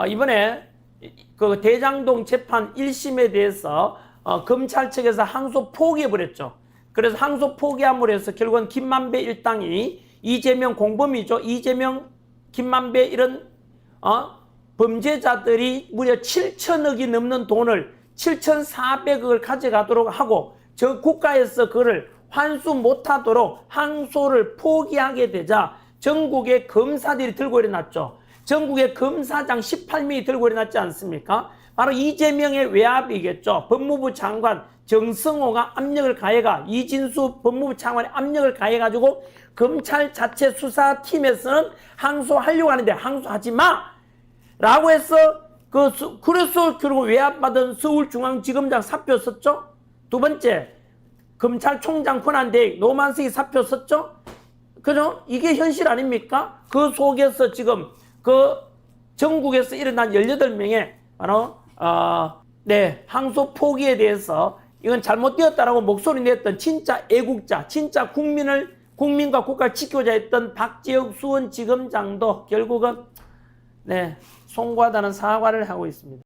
어, 이번에 그 대장동 재판 1심에 대해서 어, 검찰 측에서 항소 포기해버렸죠. 그래서 항소 포기함으로 해서 결국은 김만배 일당이 이재명 공범이죠. 이재명, 김만배 이런 어, 범죄자들이 무려 7천억이 넘는 돈을 7,400억을 가져가도록 하고 저 국가에서 그를 환수 못하도록 항소를 포기하게 되자 전국의 검사들이 들고 일어났죠. 전국의 검사장 18명이 들고 일어났지 않습니까? 바로 이재명의 외압이겠죠. 법무부 장관 정성호가 압력을 가해가 이진수 법무부 장관이 압력을 가해가지고 검찰 자체 수사팀에서는 항소하려고 하는데 항소하지 마! 라고 해서 그 수- 그래서 결국 외압받은 서울중앙지검장 사표 썼죠. 두 번째 검찰총장 권한대행 노만석이 사표 썼죠. 그죠? 이게 현실 아닙니까? 그 속에서 지금 그 전국에서 일어난 18명의 바로 어, 네, 항소 포기에 대해서 이건 잘못되었다라고 목소리 냈던 진짜 애국자, 진짜 국민을 국민과 국가를 지키고자 했던 박지혁 수원지검장도 결국은 네, 송구하다는 사과를 하고 있습니다.